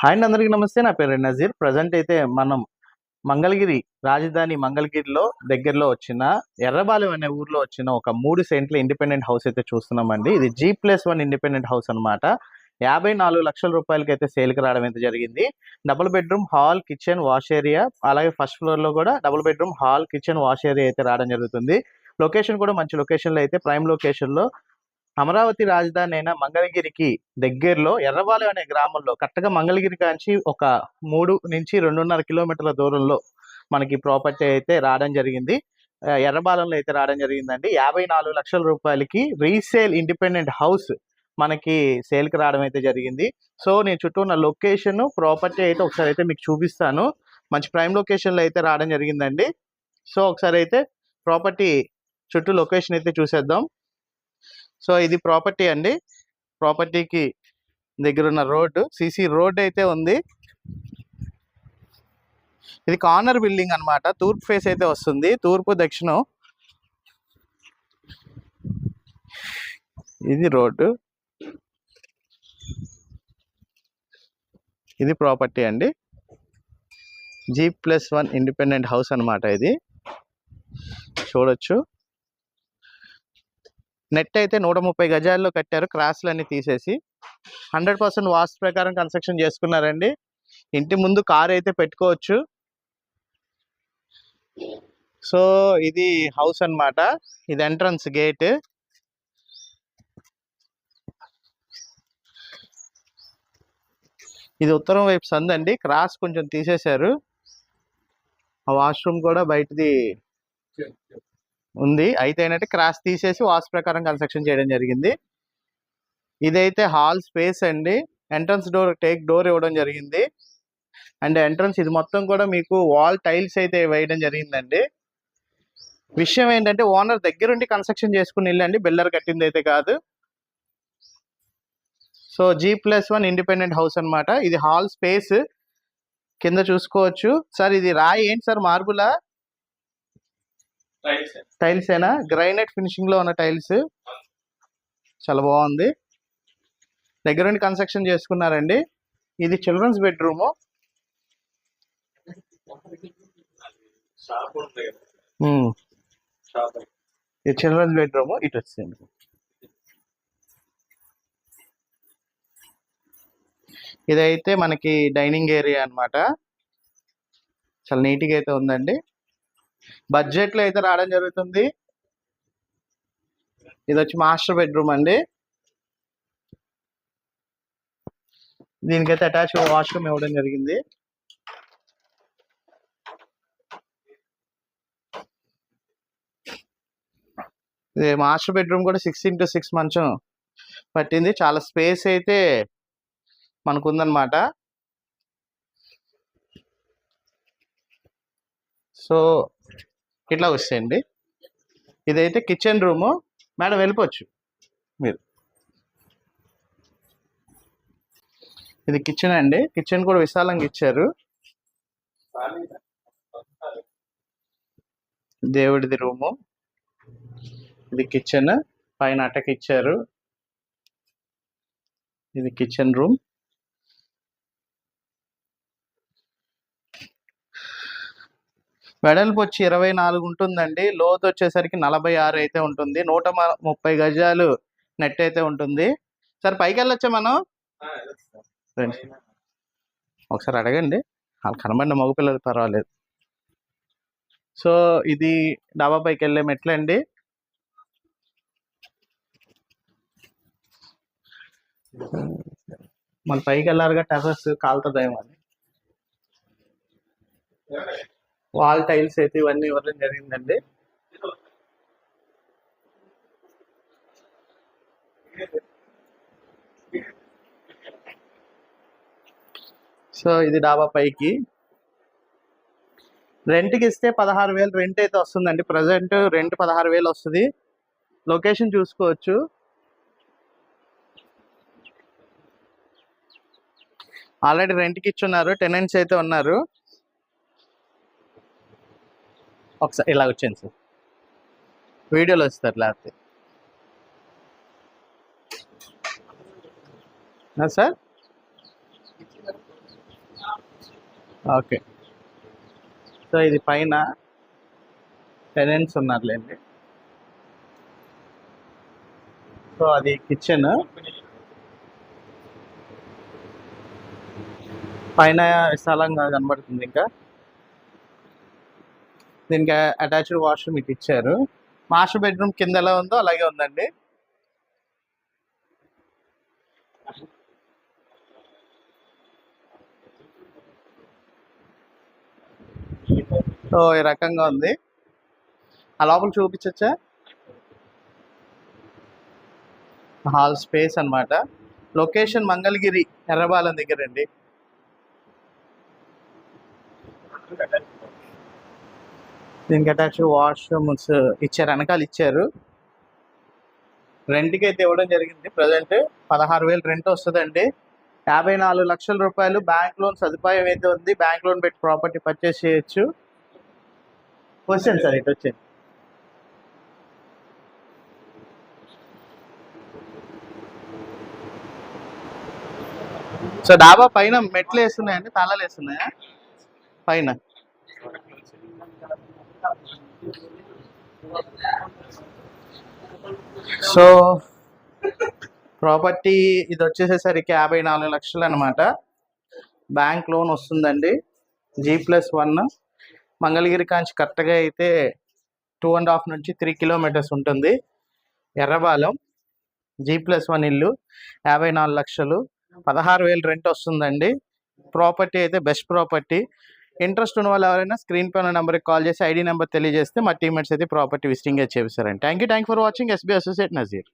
Hi అండి అందరికీ నమస్తే. నా పేరు నజీర్. ప్రజెంట్ అయితే మనం మంగళగిరి రాజధాని మంగళగిరిలో దగ్గరలో వచ్చిన ఎర్రబాలెం అనే ఊర్లో వచ్చిన ఒక మూడు సెంట్ల ఇండిపెండెంట్ హౌస్ అయితే చూస్తున్నామండి. ఇది G plus one independent house అన్నమాట. యాభై నాలుగు లక్షల రూపాయలకి అయితే సేల్కి రావడం అయితే జరిగింది. Double bedroom hall kitchen wash area అలాగే ఫస్ట్ ఫ్లోర్లో కూడా double bedroom hall kitchen wash area అయితే రావడం జరుగుతుంది. లొకేషన్ కూడా మంచి లొకేషన్లో అయితే ప్రైమ్ లొకేషన్లో అమరావతి రాజధాని అయిన మంగళగిరికి దగ్గరలో ఎర్రబాలెం అనే గ్రామంలో కరెక్ట్గా మంగళగిరి కాంచి ఒక మూడు నుంచి రెండున్నర కిలోమీటర్ల దూరంలో మనకి ప్రాపర్టీ అయితే రావడం జరిగింది. ఎర్రబాలెంలో అయితే రావడం జరిగిందండి. యాభై నాలుగు లక్షల రూపాయలకి రీసేల్ ఇండిపెండెంట్ హౌస్ మనకి సేల్కి రావడం అయితే జరిగింది. సో నేను చుట్టూ ఉన్న లొకేషన్ ప్రాపర్టీ అయితే ఒకసారి అయితే మీకు చూపిస్తాను. మంచి ప్రైమ్ లొకేషన్లో అయితే రావడం జరిగిందండి. సో ఒకసారి అయితే ప్రాపర్టీ చుట్టూ లొకేషన్ అయితే చూసేద్దాం. సో ఇది ప్రాపర్టీ అండి. ప్రాపర్టీకి దగ్గర ఉన్న రోడ్డు. సీసీ రోడ్ అయితే ఉంది. ఇది కార్నర్ బిల్డింగ్ అన్నమాట. తూర్పు ఫేస్ అయితే వస్తుంది. తూర్పు దక్షిణం. ఇది రోడ్డు. ఇది ప్రాపర్టీ అండి. G plus one independent house అనమాట ఇది. చూడొచ్చు. నెట్ అయితే నూట ముప్పై గజాల్లో కట్టారు. క్రాస్లన్నీ తీసేసి హండ్రెడ్ పర్సెంట్ వాస్తు ప్రకారం కన్స్ట్రక్షన్ చేసుకున్నారండి. ఇంటి ముందు కార్ అయితే పెట్టుకోవచ్చు. సో ఇది హౌస్ అన్నమాట. ఇది ఎంట్రన్స్ గేట్. ఇది ఉత్తరం వైపు సందండి క్రాస్ కొంచెం తీసేశారు. ఆ వాష్రూమ్ కూడా బయటది ఉంది. అయితే ఏంటంటే క్రాస్ తీసేసి వాస్తు ప్రకారం కన్స్ట్రక్షన్ చేయడం జరిగింది. ఇదైతే హాల్ స్పేస్ అండి. ఎంట్రన్స్ డోర్ టేక్ డోర్ ఇవ్వడం జరిగింది. అండ్ ఎంట్రన్స్ ఇది మొత్తం కూడా మీకు వాల్ టైల్స్ అయితే వేయడం జరిగిందండి. విషయం ఏంటంటే ఓనర్ దగ్గరుండి కన్స్ట్రక్షన్ చేసుకుని వెళ్ళండి బిల్లర్ కట్టింది అయితే కాదు. So G plus one independent house అన్నమాట. ఇది హాల్ స్పేస్. కింద చూసుకోవచ్చు. సార్ ఇది రాయి ఏంటి సార్? మార్బులా? టైల్స్ ఏనా? గ్రైనైట్ ఫినిషింగ్లో ఉన్న టైల్స్ చాలా బాగుంది. దగ్గర నుండి కన్స్ట్రక్షన్ చేసుకున్నారండి. ఇది చిల్డ్రన్స్ బెడ్రూమ్ ఇది చిల్డ్రన్స్ బెడ్రూమ్ ఇటు వచ్చింది ఇదైతే మనకి డైనింగ్ ఏరియా అన్నమాట. చాలా నీట్గా అయితే ఉందండి. బడ్జెట్లో అయితే రావడం జరుగుతుంది. ఇది వచ్చి మాస్టర్ బెడ్రూమ్ అండి. దీనికైతే అటాచ్ వాష్రూమ్ ఇవ్వడం జరిగింది. ఇది మాస్టర్ బెడ్రూమ్ కూడా సిక్స్ ఇంటూ సిక్స్ మంచం పట్టింది. చాలా స్పేస్ అయితే మనకు ఉందన్నమాట సో ఇట్లా వస్తాయండి ఇదైతే కిచెన్ రూము. మేడం వెళ్ళిపోవచ్చు. మీరు. ఇది కిచెన్ అండి. కిచెన్ కూడా విశాలంగా ఇచ్చారు. దేవుడిది రూము. ఇది కిచెన్. పైన అటక ఇచ్చారు. ఇది కిచెన్ రూమ్. వెడల్పు వచ్చి ఇరవై నాలుగు ఉంటుందండి. లోతు వచ్చేసరికి నలభై ఆరు అయితే ఉంటుంది. నూట ముప్పై గజాలు నెట్ అయితే ఉంటుంది. సార్ పైకి వెళ్ళొచ్చా మనం. ఒకసారి అడగండి. వాళ్ళు కనబడిన మగపిల్లలు పర్వాలేదు. సో ఇది డాబా పైకి వెళ్ళే మెట్లండి మన పైకి వెళ్ళారుగా టెర్రస్ కాలుతుందేమో అని. వాల్ టైల్స్ అయితే ఇవన్నీ ఇవ్వడం జరిగిందండి. సో ఇది డాబా పైకి. రెంట్కి ఇస్తే పదహారు వేలు రెంట్ అయితే వస్తుందండి. ప్రజెంట్ రెంట్ పదహారు వేలు వస్తుంది. లొకేషన్ చూసుకోవచ్చు. ఆల్రెడీ రెంట్కి ఇచ్చున్నారు. టెనెంట్స్ అయితే ఉన్నారు. ఒకసారి ఇలా వచ్చింది సార్. వీడియోలో వస్తారు లేకపోతే. సార్? ఓకే. సో ఇది పైన టెనెంట్స్ ఉన్నారులేండి. సో అది కిచెన్ పైన విశాలంగా కనబడుతుంది ఇంకా. దీనికి అటాచ్డ్ వాష్రూమ్ ఇటు ఇచ్చారు. మాస్టర్ బెడ్రూమ్ కింద ఎలా ఉందో అలాగే ఉందండి. సో ఈ రకంగా ఉంది. ఆ లోపల చూపించచ్చా? హాల్ స్పేస్ అన్నమాట. లొకేషన్ మంగళగిరి ఎర్రబాలెం దగ్గర అండి. దీనికి అటాచ్ వాష్రూమ్స్ ఇచ్చారు. వెనకాల ఇచ్చారు. రెంట్కి అయితే ఇవ్వడం జరిగింది. ప్రజెంట్ పదహారు వేలు రెంట్ వస్తుందండి. యాభై నాలుగు లక్షల రూపాయలు బ్యాంక్ లోన్ సదుపాయం అయితే ఉంది బ్యాంక్ లోన్ పెట్టి ప్రాపర్టీ పర్చేస్ చేయొచ్చు. వచ్చాను సార్ ఇటు వచ్చాను సో డాబా పైన మెట్లు వేస్తున్నాయండి తాళాలు వేస్తున్నాయా? పైన. సో ప్రాపర్టీ ఇది వచ్చేసేసరికి యాభై నాలుగు లక్షలు అనమాట బ్యాంక్ లోన్ వస్తుందండి. G plus one. మంగళగిరి కాంచి కరెక్ట్గా అయితే టూ అండ్ హాఫ్ నుంచి త్రీ కిలోమీటర్స్ ఉంటుంది. ఎర్రబాలెం జీ ప్లస్ వన్ ఇల్లు యాభై నాలుగు లక్షలు. పదహారు వేలు రెంట్ వస్తుందండి. ప్రాపర్టీ అయితే బెస్ట్ ప్రాపర్టీ. ఇంట్రెస్ట్ ఉన్న వాళ్ళు ఎవరైనా స్క్రీన్ పైన నెంబర్కి కాల్ చేసి ఐడి నెంబర్ తెలియజేస్తే మా టీమేట్స్ అయితే property visiting చేపిస్తారండి. Thank you thank for watching. SB associate Nazeer.